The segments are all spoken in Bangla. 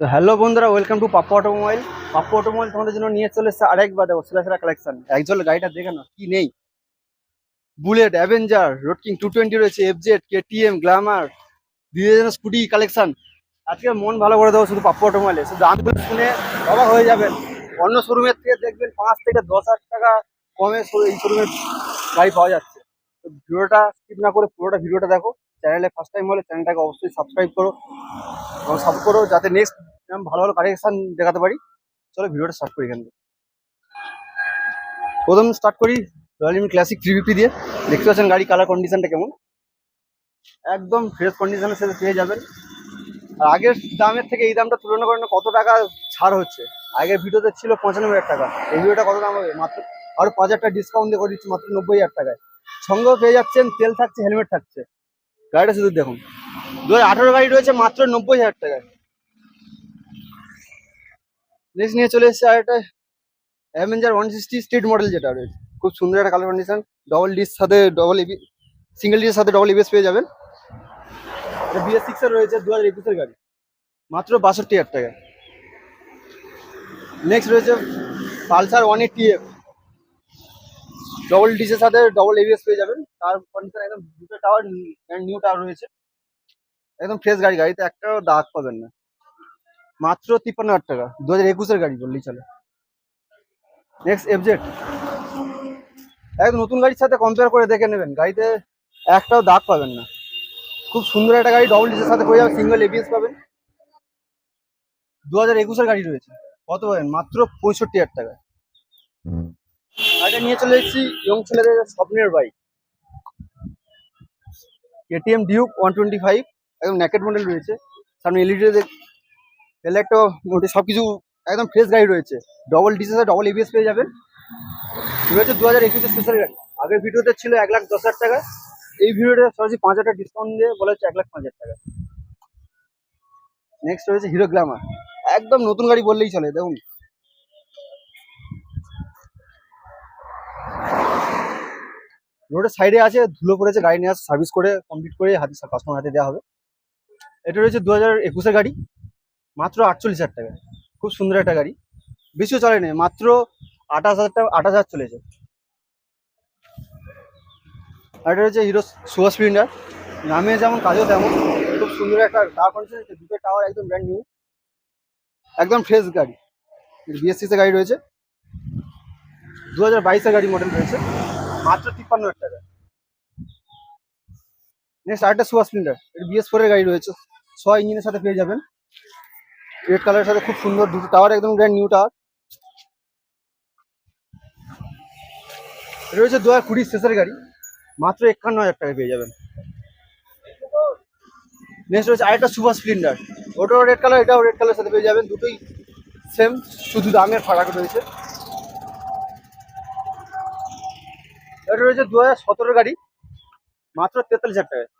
তো হ্যালো বন্ধুরা welcome to Pappu automobile Pappu automobile তোমাদের জন্য নিয়ে চলে এসেছে আরেকবার, দেখো সেরা সেরা কালেকশন একজন গাড়িটা দেখে না কি নেই। Bullet Avenger Road King two twenty রয়েছে এফজেড কেটিএম গ্ল্যামার বিভিন্ন স্কুটি কালেকশন আজকে মন ভালো করে দেবো শুধু পাপ্পু অটোমোবাইলে শুধু দামগুলো শুনে অবাক হয়ে যাবেন। অন্য শোরুমের থেকে দেখবেন পাঁচ থেকে দশ হাজার টাকা কমে এই শোরুমের গাড়ি পাওয়া যাচ্ছে। তো ভিডিওটা স্কিপ না করে পুরোটা ভিডিওটা দেখো। চ্যানেলে ফার্স্ট টাইম হলে চ্যানেলটাকে অবশ্যই সাবস্ক্রাইব করো। এবং সাপোর্ট করো যাতে নেক্সট ভালো ভালো কালেকশন দেখাতে পারি, চলো ভিডিওটা স্টার্ট করি এখান থেকে। প্রথম স্টার্ট করি রয়্যাল এনফিল্ড ক্লাসিক থ্রি দিয়ে। দেখতে পাচ্ছেন গাড়ি কালার কন্ডিশনটা কেমন? একদম ফ্রেশ কন্ডিশনের সাথে পেয়ে যাবেন। আর আগের দামের থেকে এই দামটা তুলনা করেন কত টাকা ছাড় হচ্ছে। আগের ভিডিওতে ছিল পঁচানব্বই হাজার টাকা। এই ভিডিওটা কত দাম হবে? মাত্র আরও পাঁচ হাজার টাকা ডিসকাউন্ট দিয়ে করে দিচ্ছি, মাত্র নব্বই হাজার টাকায়। সঙ্গেও পেয়ে যাচ্ছেন, তেল থাকছে হেলমেট থাকছে। গাড়িটা শুধু দেখুন। দু হাজার আঠারো গাড়ি রয়েছে, মাত্র নব্বই হাজার টাকায়। নেক্সট নিয়ে চলে এসেছে আর একটা Avenger one sixty street model যেটা রয়েছে। খুব সুন্দর একটা কালার কন্ডিশন ডবল ডিস সাথে ডবল এবি সিঙ্গেল ডিসের সাথে ডবল এবিএস পেয়ে যাবেন। বিএস সিক্স এর রয়েছে দু হাজার একুশের গাড়ি, মাত্র বাষট্টি হাজার টাকা নেক্সট রয়েছে Pulsar one eighty F double ডিসের সাথে ডবল এবিএস পেয়ে যাবেন। তার কন্ডিশন একদম দুটো টাওয়ার নিউ টাওয়ার রয়েছে। একদম ফ্রেশ গাড়ি, গাড়িতে একটাও দাগ পাবেন না। মাত্র তিপ্পান্ন হাজার টাকা দু হাজার একুশের গাড়ি বললেই চলে। নেক্সট এফজেড একদম নতুন গাড়ির সাথে কম্পেয়ার করে দেখে নেবেন, গাড়িতে একটাও দাগ পাবেন না। খুব সুন্দর একটা গাড়ি ডবল ডিসের সাথে পেয়ে যাবেন সিঙ্গেল এবিএস পাবেন। দু হাজার একুশের গাড়ি রয়েছে, কত পাবেন? মাত্র পঁয়ষট্টি হাজার টাকা গাড়িটা নিয়ে চলে এসেছি ইয়ং ছেলেদের স্বপ্নের bike KTM Duke one twenty five একদম ন্যাকেট মডেল রয়েছে। সামনে এলইডি এলে একটা মোটে সব কিছু একদম ফ্রেশ গাড়ি রয়েছে। ডবল ডিসেস ডবল এবিএস পেয়ে যাবেন। রয়েছে দু হাজার একুশের স্পেশাল গাড়ি। আগের ভিডিওতে ছিল এক লাখ দশ হাজার টাকা। এই ভিডিওতে সরাসরি পাঁচ হাজার ডিসকাউন্ট দিয়ে বলা হচ্ছে এক লাখ পাঁচ হাজার টাকা। নেক্সট রয়েছে হিরো গ্ল্যামার একদম নতুন গাড়ি বললেই চলে, দেখুন। রোডের সাইডে আছে, ধুলো পড়েছে, গাড়ি নিয়ে আসে সার্ভিস করে কমপ্লিট করে হাতে কাস্টমার হাতে দেওয়া হবে। এটা রয়েছে দু হাজার একুশের গাড়ি, মাত্র আটচল্লিশ হাজার টাকা। খুব সুন্দর একটা গাড়ি। বেশিও চলেনি মাত্র আঠাশ হাজার টাকা, আঠাশ হাজার চলেছে। আর এটা রয়েছে হিরো সুপার স্প্লেন্ডার নামে যেমন কাজও তেমন, খুব সুন্দর একটা টাওয়ার কন্ডিশন দুটো টাওয়ার একদম ব্র্যান্ড নিউ একদম ফ্রেশ গাড়ি। বিএসসিসের গাড়ি রয়েছে। দু হাজার বাইশের গাড়ি মডেল রয়েছে, মাত্র তিপ্পান্ন হাজার টাকা। নেক্সট আরেকটা সুপার স্প্লেন্ডার এটা বিএস ফোরের গাড়ি রয়েছে। ছয় ইঞ্জিনের সাথে পেয়ে যাবেন। রেড কালারের সাথে খুব সুন্দর দুটো টাওয়ার একদম ব্র্যান্ড নিউ টাওয়ার রয়েছে দু হাজার কুড়ি শেষের গাড়ি, মাত্র একান্ন হাজার টাকায় পেয়ে যাবেন। নেক্সট রয়েছে আরেকটা সুপার স্প্লেন্ডার ওটাও রেড কালার এটাও রেড কালারের সাথে পেয়ে যাবেন। দুটোই সেম শুধু দামের ফারাক রয়েছে। এটা রয়েছে দু হাজার সতেরো গাড়ি, মাত্র তেতাল্লিশ হাজার টাকায়।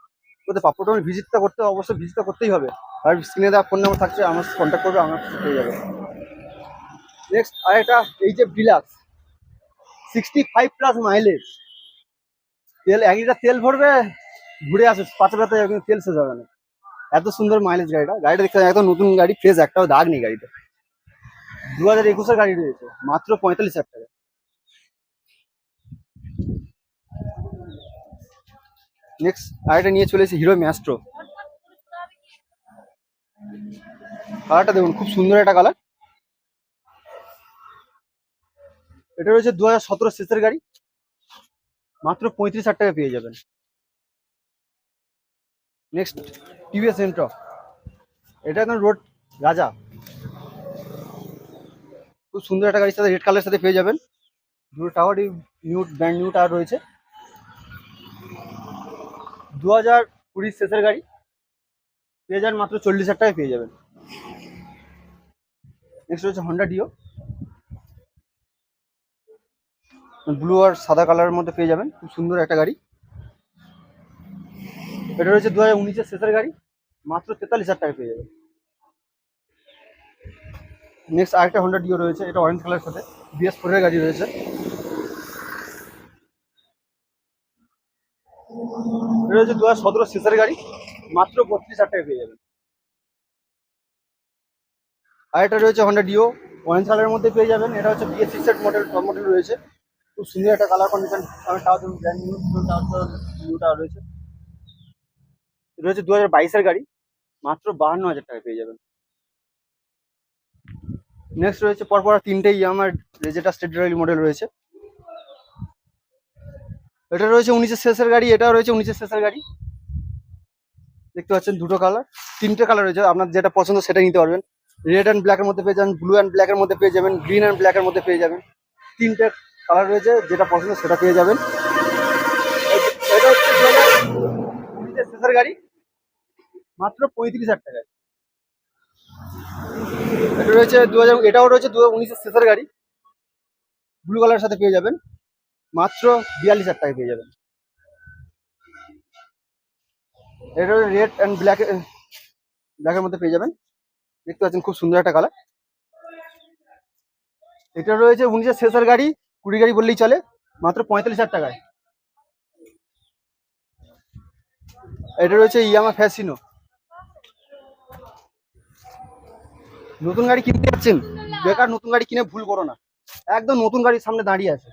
ওদের পাপ্পটমের ভিজিটটা করতে অবশ্যই ভিজিটটা করতেই হবে। আর স্ক্রিনে দেওয়া ফোন নাম্বার থাকছে, আমার কন্ট্যাক্ট করবে, আমার পেয়ে যাবে। নেক্সট আরেকটা, এই যে deluxe sixty five plus mileage তেল, এক লিটার তেল ভরবে, ঘুরে আসে, পাঁচা পাতে কিন্তু তেল শেষ হবে না। এত সুন্দর মাইলেজ গাড়িটা গাড়িটা দেখতে একদম নতুন গাড়ি ফ্রেশ একটাও দাগ নেই গাড়িতে। দু হাজার একুশের গাড়ি রয়েছে, মাত্র পঁয়তাল্লিশ হাজার টাকা। নেক্সট আরেকটা নিয়ে চলে এসেছি হিরো ম্যাস্ট্রো কালারটা দেখুন, খুব সুন্দর একটা কালার এটা রয়েছে দু হাজার সতেরো শেষের গাড়ি। মাত্র পঁয়ত্রিশ হাজার টাকা পেয়ে যাবেন। নেক্সট টিভিএস এন্ট্র এটা একদম রোড রাজা। খুব সুন্দর একটা গাড়ির সাথে রেড কালারের সাথে পেয়ে যাবেন। দুটো টাওয়ারই নিউ ব্র্যান্ড নিউ টাওয়ার রয়েছে। দু হাজার কুড়ির শেষের গাড়ি পেয়ে যাবেন মাত্র চল্লিশ হাজার টাকায় পেয়ে যাবেন। নেক্সট রয়েছে হন্ডা ডিও ব্লু আর সাদা কালারের মধ্যে পেয়ে যাবেন। খুব সুন্দর একটা গাড়ি। এটা রয়েছে দু হাজার উনিশের শেষের গাড়ি, মাত্র তেতাল্লিশ হাজার টাকায় পেয়ে যাবেন। নেক্সট আরেকটা হন্ডা ডিও রয়েছে, এটা অরেঞ্জ কালারের সাথে বিএস ফোরের গাড়ি রয়েছে। এটা হচ্ছে দু হাজার সতেরো গাড়ি, মাত্র বত্রিশ হাজার টাকা পেয়ে যাবেন। আর এটা রয়েছে হন্ডা ডিও অরেঞ্জ কালারের মধ্যে পেয়ে যাবেন। এটা হচ্ছে বিএস সিক্সের মডেল টপ মডেল রয়েছে। খুব সুন্দর একটা colour condition tyre brand new নিউটা রয়েছে। হচ্ছে দু হাজার বাইশের গাড়ি, মাত্র বাহান্ন হাজার টাকা পেয়ে যাবেন। নেক্সট রয়েছে পরপর আর তিনটে ইয়ামার রেজেটা স্টেট মডেল রয়েছে। এটা রয়েছে উনিশের শেষের গাড়ি, এটা রয়েছে উনিশের শেষের গাড়ি। দেখতে পাচ্ছেন দুটো কালার তিনটে কালার রয়েছে। আপনার যেটা পছন্দ সেটা নিতে পারবেন। রেড অ্যান্ড ব্ল্যাকের মধ্যে পেয়ে যাবেন ব্লু অ্যান্ড ব্ল্যাকের মধ্যে পেয়ে যাবেন গ্রিন অ্যান্ড ব্ল্যাকের মধ্যে পেয়ে যাবেন। তিনটে কালার রয়েছে, যেটা পছন্দ সেটা পেয়ে যাবেন। এটা হচ্ছে শেষের গাড়ি, মাত্র পঁয়ত্রিশ হাজার এটা রয়েছে দু হাজার এটাও রয়েছে দু হাজার উনিশের শেষের গাড়ি। ব্লু কালারের সাথে পেয়ে যাবেন। মাত্র বিয়াল্লিশ হাজার টাকায় পেয়ে যাবেন। এটা রেড অ্যান্ড ব্ল্যাক ব্ল্যাকের মধ্যে পেয়ে যাবেন। দেখতে পাচ্ছেন খুব সুন্দর একটা কালার এটা রয়েছে উনিশের শেষের গাড়ি, কুড়ি গাড়ি বললেই চলে, মাত্র পঁয়তাল্লিশ হাজার টাকায়। এটা রয়েছে ইয়ামা ফ্যাসিনো। নতুন গাড়ি কিনতে যাচ্ছেন, বেকার নতুন গাড়ি কিনে ভুল করো না। একদম নতুন গাড়ির সামনে দাঁড়িয়ে আছে।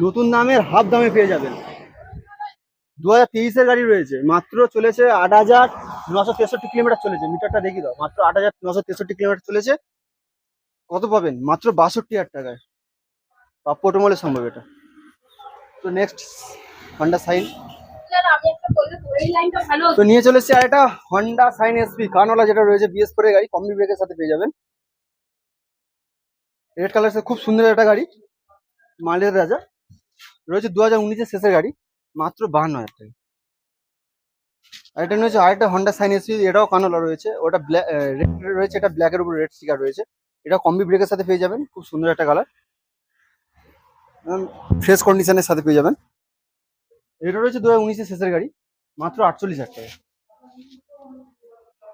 নতুন দামের হাফ দামে পেয়ে যাবেন। দু হাজার তেইশের গাড়ি রয়েছে মাত্র চলেছে আট হাজার নশো তেষট্টি কিলোমিটার চলেছে। মিটারটা দেখি দাও মাত্র আট হাজার নশো তেষট্টি কিলোমিটার চলেছে। কত পাবেন? মাত্র বাষট্টি হাজার টাকায়। পাপ্পু অটোমলে সম্ভব এটা। তো নেক্সট হন্ডা সাইন তো নিয়ে চলে এসেছি আর এটা হন্ডা সাইন এসপি কানওয়ালা যেটা রয়েছে বিএস ফোর গাড়ি কম্বি ব্রেকের সাথে পেয়ে যাবেন। রেড কালার খুব সুন্দর একটা গাড়ি মালের রাজা। রয়েছে দু হাজার উনিশের শেষের গাড়ি, মাত্র বাহান্ন হাজার টাকা এটা রয়েছে আরেকটা হন্ডা সাইন এসপি এটাও কানোলা রয়েছে। ওটা ব্ল্যাক রয়েছে, এটা ব্ল্যাকের উপর রেড স্টিকার রয়েছে। এটা কম্বি ব্রেকের সাথে পেয়ে যাবেন, খুব সুন্দর একটা কালার ফ্রেশ কন্ডিশনের সাথে পেয়ে যাবেন। এটা রয়েছে দু হাজার উনিশের শেষের গাড়ি, মাত্র আটচল্লিশ হাজার টাকা।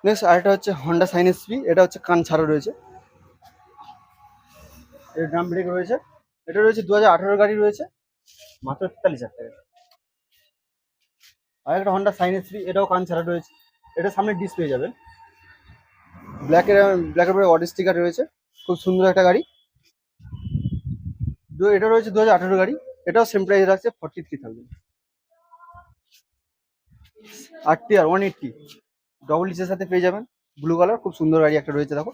নেক্সট আরেকটা হচ্ছে হন্ডা সাইন এসপি এটা হচ্ছে কান ছাড়া রয়েছে। এর ড্রাম ব্রেক রয়েছে। এটা রয়েছে দু হাজার আঠারো গাড়ি রয়েছে। মাত্র তেতাল্লিশ হাজার টাকা। আর একটা হন্ডা সাইন এসপি এটাও কান ছাড়া রয়েছে। এটা সামনে ডিস পেয়ে যাবেন। ব্ল্যাকের ব্ল্যাকের উপরে অডি স্টিকার রয়েছে। খুব সুন্দর একটা গাড়ি। এটা রয়েছে দু হাজার আঠারো গাড়ি। এটাও সেম প্রাইস রাখছে ফর্টি থ্রি থাউজেন্ড আটটি আর ওয়ান এইটটি ডবল ডিসের সাথে পেয়ে যাবেন। ব্লু কালার খুব সুন্দর গাড়ি একটা রয়েছে, দেখো।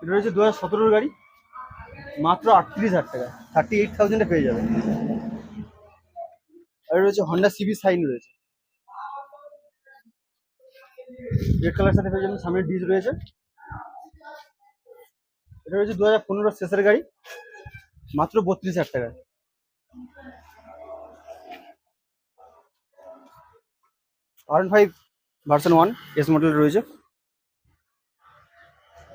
এটা রয়েছে দু হাজার গাড়ি। মাত্র আটত্রিশ হাজার টাকা। থার্টি এইট থাউজেন্ডে পেয়ে যাবেন। আর রয়েছে হন্ডা সিবি সাইন রয়েছে। রেড কালার সাথে পেয়ে যাবেন সামনে ডিস রয়েছে। এটা রয়েছে দু হাজার পনেরো শেষের গাড়ি, মাত্র বত্রিশ হাজার টাকা আর five version one S model রয়েছে।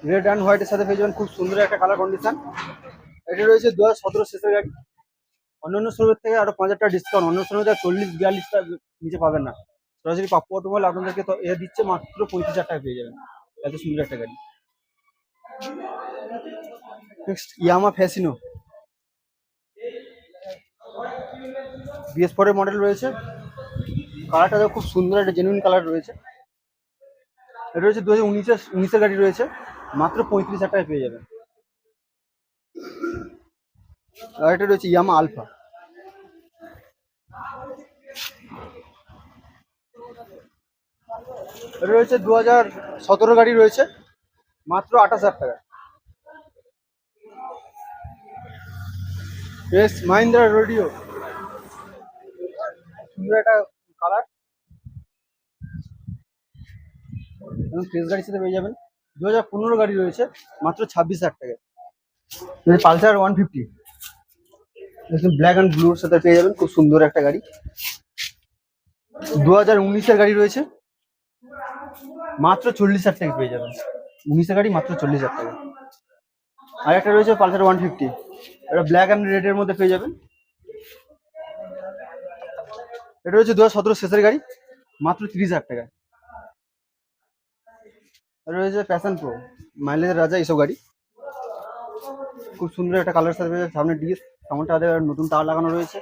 রেড অ্যান্ড হোয়াইটের সাথে পেয়ে যাবেন খুব সুন্দর একটা কালার কন্ডিশন এটা রয়েছে দু হাজার সতেরো শেষের গাড়ি অন্যান্য শোরুমের থেকে আরও পাঁচ হাজার টাকা ডিসকাউন্ট অন্য শোরুমে চল্লিশ, বিয়াল্লিশটা নিচে পাবেন না। সরাসরি পাপ্পু অটোমোবাইল আপনাদেরকে তো এ দিচ্ছে মাত্র পঁয়ত্রিশ হাজার টাকা পেয়ে যাবেন। এত সুন্দর একটা গাড়ি। নেক্সট ইয়ামা ফ্যাসিনো বিএস ফোরের মডেল রয়েছে। কালারটা খুব সুন্দর একটা জেনুইন কালার রয়েছে। এটা রয়েছে দু হাজার উনিশের উনিশের গাড়ি রয়েছে। মাত্র পঁয়ত্রিশ হাজার টাকায় পেয়ে যাবেন। এটা রয়েছে ইয়ামা আলফা। রয়েছে দু হাজার সতেরো গাড়ি রয়েছে, মাত্র আঠাশ হাজার টাকা। বেশ, মাহিন্দ্রা রেডিও। সুন্দর একটা কালার। ফ্রেশ গাড়ির সাথে পেয়ে যাবেন। দু হাজার পনেরো গাড়ি রয়েছে, মাত্র ছাব্বিশ হাজার টাকা Pulsar one fifty. Black and ব্লুর সাথে পেয়ে যাবেন, খুব সুন্দর একটা গাড়ি। দু হাজার উনিশের গাড়ি রয়েছে, মাত্র চল্লিশ হাজার টাকা পেয়ে যাবেন। উনিশের গাড়ি মাত্র চল্লিশ হাজার টাকা আর একটা রয়েছে পালসার ওয়ান ফিফটি। এটা ব্ল্যাক অ্যান্ড রেডের মধ্যে পেয়ে যাবেন। এটা রয়েছে দু হাজার সতেরো শেষের গাড়ি, মাত্র তিরিশ হাজার টাকা আর রয়েছে প্যাশন প্রো মাইলেজের রাজা এইসব গাড়ি। খুব সুন্দর একটা কালার যাবে। সামনে ডিস সামনটা নতুন তার লাগানো রয়েছে।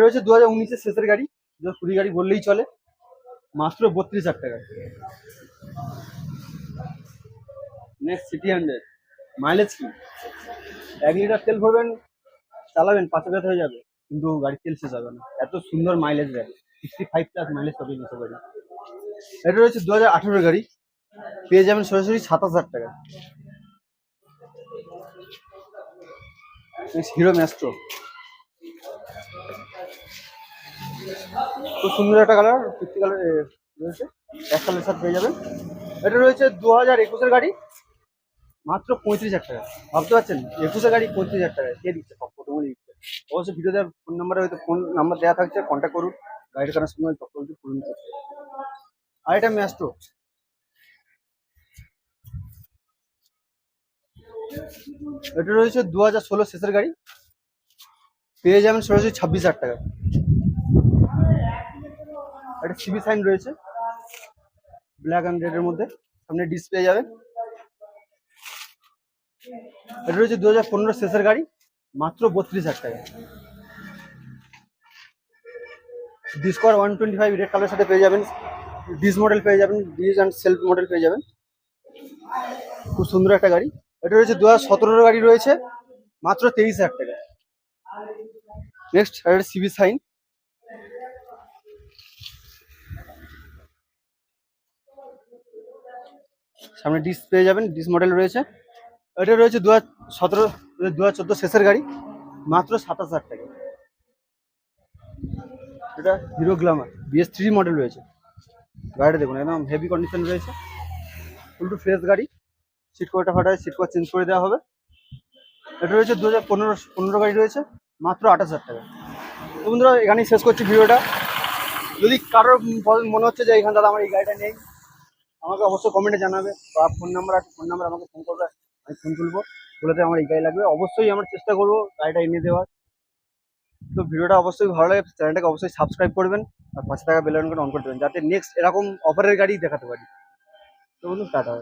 রয়েছে দু হাজার উনিশের শেষের গাড়ি যে কুড়ি গাড়ি বললেই চলে। মাত্র বত্রিশ হাজার টাকা। নেক্সট সিটি হান্ড্রেড মাইলেজ কি? এক লিটার তেল ভরবেন, চালাবেন, পাঁচ হাজার হয়ে যাবে, কিন্তু গাড়ির তেল শেষ হবে না। এত সুন্দর মাইলেজ দেয় সিক্সটি ফাইভ প্লাস মাইলেজ পাবে নিতে পারি। এটা রয়েছে দু হাজার আঠেরোর গাড়ি। পেয়ে যাবেন সরাসরি সাতাশ হাজার টাকা। হিরো ম্যাস্ট্রো খুব সুন্দর একটা কালার ফিফটি কালার রয়েছে। এক কালার সাথে পেয়ে যাবেন। এটা রয়েছে দু হাজার একুশের গাড়ি। মাত্র পঁয়ত্রিশ হাজার টাকা। ভাবতে পারছেন? একুশের গাড়ি পঁয়ত্রিশ হাজার টাকা কে দিচ্ছে? ফটোগুলো দিচ্ছে। অবশ্যই ভিডিও দেওয়ার ফোন নাম্বারে হয়তো ফোন নাম্বার দেওয়া থাকছে কন্ট্যাক্ট করুন। গাড়ির কারণের সময় ডকুমেন্ট পূরণ করতে আর এটা ম্যাস্ট্রো এটা রয়েছে দু হাজার ষোলো শেষের গাড়ি। পেয়ে যাবেন সরাসরি ছাব্বিশ হাজার টাকা। একটা সিবি সাইন রয়েছে। ব্ল্যাক অ্যান্ড রেডের মধ্যে। সামনে ডিসপ্লে যাবে এটা রয়েছে দু হাজার পনেরো শেষের গাড়ি। মাত্র বত্রিশ হাজার টাকা। Discover one twenty five red কালারের সাথে পেয়ে যাবেন। ডিস মডেল পেয়ে যাবেন ডিস অ্যান্ড সেলফ মডেল পেয়ে যাবেন। খুব সুন্দর একটা গাড়ি। এটা রয়েছে দু হাজার গাড়ি রয়েছে, মাত্র তেইশ হাজার টাকা। নেক্সট এটা সিবি সাইন সামনে ডিস পেয়ে যাবেন ডিস মডেল রয়েছে। এটা রয়েছে দু হাজার সতেরো দু হাজার চোদ্দ শেষের গাড়ি, মাত্র সাতাশ হাজার টাকা। এটা Hero Glamour BS three model রয়েছে। গাড়িটা দেখুন, একদম হেভি কন্ডিশন রয়েছে। ফুল টু ফ্রেশ গাড়ি। সিট কভারটা ফাটা সিট কভার চেঞ্জ করে দেওয়া হবে। এটা রয়েছে দু হাজার পনেরো পনেরো গাড়ি রয়েছে, মাত্র আঠাশ হাজার টাকা। তো বন্ধুরা, এখানেই শেষ করছি ভিডিওটা। যদি কারোর মনে হচ্ছে যে এখানে দাদা আমার এই গাড়িটা নেই, আমাকে অবশ্যই কমেন্টে জানাবে, বা ফোন নাম্বার আছে ফোন নাম্বার আমাকে ফোন করবে, আমি ফোন তুলবো, বলে আমার এই গাড়ি লাগবে। অবশ্যই আমরা চেষ্টা করব গাড়িটা এনে দেওয়ার। তো ভিডিওটা অবশ্যই ভালো লাগে, চ্যানেলটাকে অবশ্যই সাবস্ক্রাইব করবেন, আর পাঁচ টাকা বেল আইকনটা অন করে দেবেন, যাতে নেক্সট এরকম অফারের গাড়ি দেখাতে পারি। তো বন্ধু টাটা।